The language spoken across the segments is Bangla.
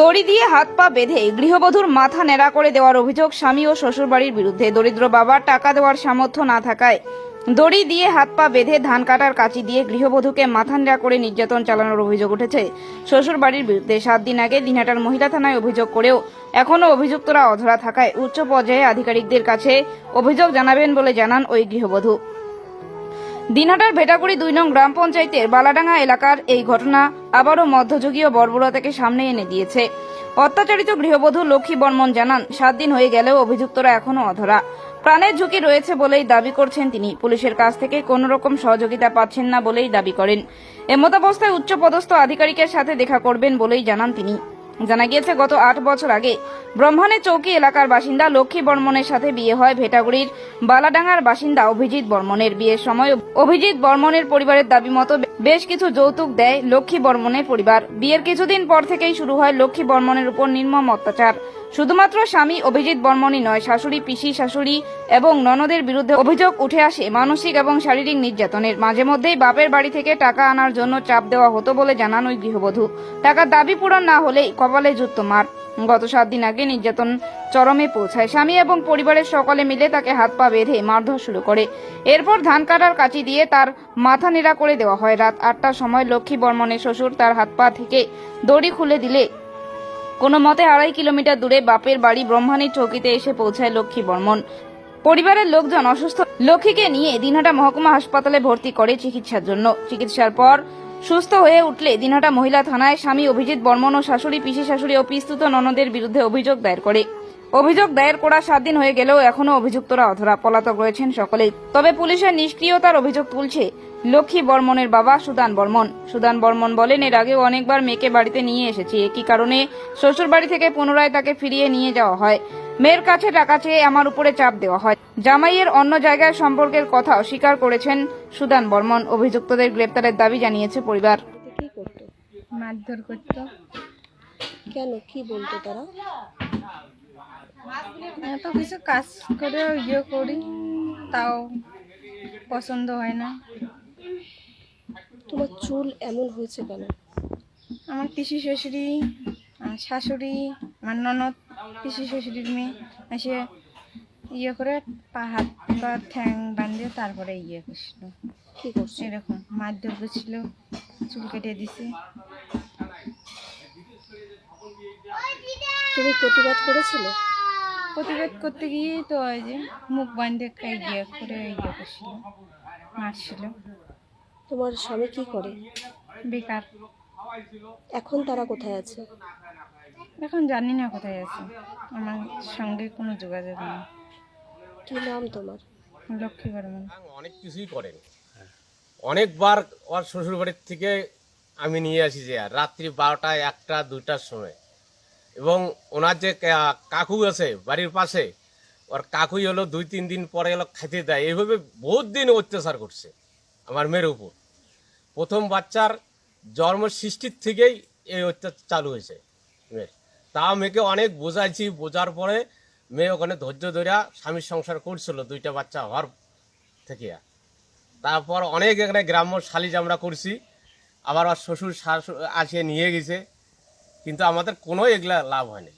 দড়ি দিয়ে হাত পা বেঁধে গৃহবধূর মাথা নেড়া করে দেওয়ার অভিযোগ স্বামী ও শ্বশুরবাড়ির বিরুদ্ধে। দরিদ্র বাবার টাকা দেওয়ার সামর্থ্য না থাকায় দড়ি দিয়ে হাত পা বেঁধে ধান কাটার কাঁচি দিয়ে গৃহবধূকে মাথা ন্যাড়া করে নির্যাতন চালানোর অভিযোগ উঠেছে। শ্বশুরবাড়ির বিরুদ্ধে সাত দিন আগে দিনহাটার মহিলা থানায় অভিযোগ করেও এখনও অভিযুক্তরা অধরা থাকায় উচ্চ পর্যায়ে আধিকারিকদের কাছে অভিযোগ জানাবেন বলে জানান ওই গৃহবধূ। দিনহাটার ভেটাগুড়ি দুই নং গ্রাম পঞ্চায়েতের বালাডাঙ্গা এলাকার এই ঘটনা আবারও মধ্যযুগীয় বর্বরতাকে সামনে এনে দিয়েছে। অত্যাচারিত গৃহবধূ লক্ষ্মী বর্মন জানান, সাত দিন হয়ে গেলেও অভিযুক্তরা এখনও অধরা। প্রাণের ঝুঁকি রয়েছে বলেই দাবি করছেন তিনি। পুলিশের কাছ থেকে কোনো রকম সহযোগিতা পাচ্ছেন না বলেই দাবি করেন। এমতাবস্থায় উচ্চপদস্থ আধিকারিকের সাথে দেখা করবেন বলেই জানান তিনি। জানা গিয়েছে, গত আট বছর আগে ব্রহ্মানের চৌকি এলাকার বাসিন্দা লক্ষ্মী বর্মনের সাথে বিয়ে হয় ভেটাগুড়ির বালাডাঙ্গার বাসিন্দা অভিজিৎ বর্মনের বিয়ের সময় অভিজিৎ বর্মনের পরিবারের দাবি মতো বেশ কিছু যৌতুক দেয় লক্ষ্মী বর্মনের পরিবার। বিয়ের কিছুদিন পর থেকেই শুরু হয় লক্ষ্মী বর্মনের উপর নির্মম অত্যাচার। শুধুমাত্র স্বামী অভিজিৎ বর্মনই নয়, শাশুড়ি পিসি, শাশুড়ি এবং ননদের বিরুদ্ধে অভিযোগ উঠে আসে মানসিক এবং শারীরিক নির্যাতনের। মাঝে মধ্যেই বাপের বাড়ি থেকে টাকা আনার জন্য চাপ দেওয়া হতো বলে জানান ওই গৃহবধূ। টাকার দাবি পূরণ না হলেই কপালে যুক্ত মার। গত সাত দিন আগে নির্যাতন চরমে পৌঁছায়। স্বামী এবং পরিবারের সকলে মিলে তাকে হাত পা বেঁধে মারধর শুরু করে। এরপর ধান কাটার কাঁচি দিয়ে তার মাথা নেড়া করে দেওয়া হয়। রাত আটটার সময় লক্ষ্মী বর্মনের শ্বশুর তার হাত পা থেকে দড়ি খুলে দিলে কোনো মতে আড়াই কিলোমিটার দূরে বাপের বাড়ি ব্রহ্মাণীর চৌকিতে এসে পৌঁছায় লক্ষ্মী বর্মন। পরিবারের লোকজন অসুস্থ। লক্ষ্মীকে নিয়ে দিনহাটা মহকুমা হাসপাতালে ভর্তি করে চিকিৎসার জন্য। চিকিৎসার পর সুস্থ হয়ে উঠলে দিনহাটা মহিলা থানায় স্বামী অভিজিৎ বর্মন ও শাশুড়ি, পিসি শাশুড়ি ও পিস্তুত ননদের বিরুদ্ধে অভিযোগ দায়ের করে। অভিযোগ দায়ের করা সাত দিন হয়ে গেলেও এখনও অভিযুক্তরা অধরা পলাতক রয়েছেন সকলেই। তবে পুলিশের নিষ্ক্রিয়তার অভিযোগ তুলছে লক্ষ্মী বর্মনের বাবা সুদান বর্মন। সুদান বর্মন বলেন, এর আগেও অনেকবার মেয়েকে বাড়িতে নিয়ে এসেছি। একই কারণে শ্বশুর বাড়ি থেকে পুনরায় তাকে ফিরিয়ে নিয়ে যাওয়া হয়। মেয়ের কাছে টাকা চেয়ে আমার উপরে চাপ দেওয়া হয়। জামাইয়ের অন্য জায়গায় সম্পর্কের কথা অস্বীকার করেছেন সুদান বর্মন। অভিযুক্তদের গ্রেপ্তারের দাবি জানিয়েছে পরিবার। মারধর করতো? কেন? কি বলতো তারা? এত কিছু কাজ করে ইয়ে করি তাও পছন্দ হয় না। তোমার চুল এমন হয়েছে কেন? আমার পিসি আমার শাশুড়ি আমার ননদ পিসি শ্বশুরির মেয়ে এসে ইয়ে করে পা হাত পা ঠ্যাং বাঁধে তারপরে ইয়ে করছিল। কি করছে? এরকম মারধর করছিল চুল কেটে দিছে। তুমি প্রতিবাদ করেছিলে? প্রতিবাদ করতে গিয়েই তো ওই যে মুখ বাঁধে ইয়ে করে ইয়ে করছিল মারছিল। তোমার স্বামী কি করে? বেকার। এখন তারা কোথায় আছে? এখন জানি না কোথায় আছে। আমার সঙ্গে কোনো যোগাযোগ নেই। কি নাম তোমার? লক্ষ্মী বর্মন। অনেক কিছুই করেন। অনেকবার ওর শ্বশুর বাড়ির থেকে আমি নিয়ে আসি যে আর রাত্রি বারোটা একটা দুইটার সময়। এবং ওনার যে কাকু আছে, বাড়ির পাশে, ওর কাকুই হলো দুই, তিন দিন পরে এলো খেতে দেয়। এইভাবে বহুত দিন অত্যাচার করছে আমার মেয়ের উপর। প্রথম বাচ্চার জন্ম সৃষ্টির থেকেই এই অত্যাচার চালু হয়েছে মেয়ের। তা মেয়েকে অনেক বোঝাইছি, বোঝার পরে মেয়ে ওখানে ধৈর্য ধরে স্বামীর সংসার করছিল দুইটা বাচ্চা হওয়ার থেকে। তারপর অনেক এখানে গ্রাম্য সালিজ আমরা করছি। আবার ওর শ্বশুর, শাশু আসে নিয়ে গেছে। কিন্তু আমাদের কোনো এগুলা লাভ হয়নি।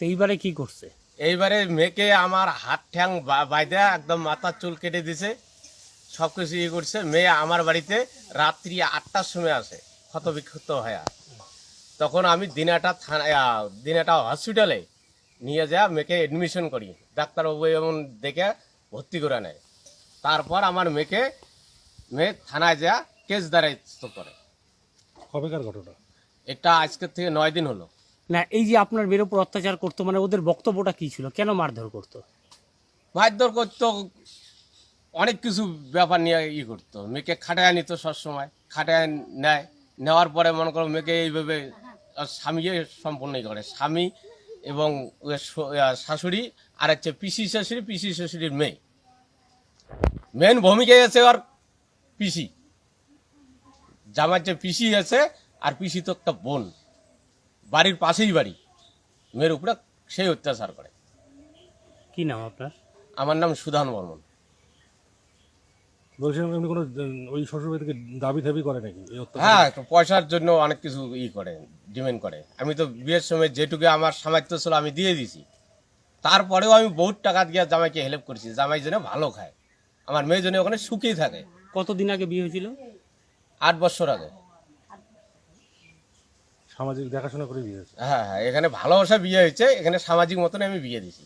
তো এইবারে কি করছে? এইবারে মেয়েকে আমার হাত ঠ্যাং বাইদা একদম মাথার চুল কেটে দিছে সব কিছু ইয়ে করছে। মেয়ে আমার বাড়িতে রাত্রি আটটার সময় আসে ক্ষত বিক্ষত হয়ে। তখন আমি দিনাটা থানা দিনাটা হসপিটালে নিয়ে যা মেয়েকে এডমিশন করি। ডাক্তারবাবু এমন দেখে ভর্তি করে নেয়। তারপর আমার মেয়েকে মেয়ে থানায় যা কেস দাঁড়াইত করে। কবেকার ঘটনা? এটা আজকের থেকে নয় দিন হলো। না এই যে আপনার বের উপর অত্যাচার করতো মানে ওদের বক্তব্যটা কি ছিল? কেন মারধর করতো? মারধর করতো অনেক কিছু ব্যাপার নিয়ে ই করতো। মেয়েকে খাটায় নিত সবসময় খাটায় নেয়। নেওয়ার পরে মনে করো মেয়েকে এইভাবে ওর স্বামী সম্পূর্ণই করে। স্বামী এবং শাশুড়ি আর হচ্ছে পিসি শাশুড়ি পিসি শাশুড়ির মেয়ে। মেন ভূমিকায় আছে ওর পিসি। জামার যে পিসি আছে আর পিসি তো একটা বোন। বাড়ির পাশেই বাড়ি। মেয়ের উপরে সেই অত্যাচার করে। কি নাম আপনার? আমার নাম সুধান বর্মন। বলছিলাম কোনো ওই শ্বশুরবাড়ি থেকে দাবি দাবি করে নাকি? হ্যাঁ পয়সার জন্য অনেক কিছু ই করে ডিমান্ড করে। আমি তো বিয়ের সময় যেটুকু আমার সামর্থ্য ছিল আমি দিয়ে দিছি তারপরেও আমি বহুত টাকা দিয়ে জামাইকে হেল্প করেছি জামাই যেন ভালো খায়। আমার মেয়ে যেন ওখানে সুখেই থাকে। কতদিন আগে বিয়ে হয়েছিল? আট বছর আগে। সামাজিক দেখাশোনা করে দিয়েছে হ্যাঁ হ্যাঁ এখানে ভালোবাসা বিয়ে হয়েছে, এখানে সামাজিক মতন আমি বিয়ে দিছি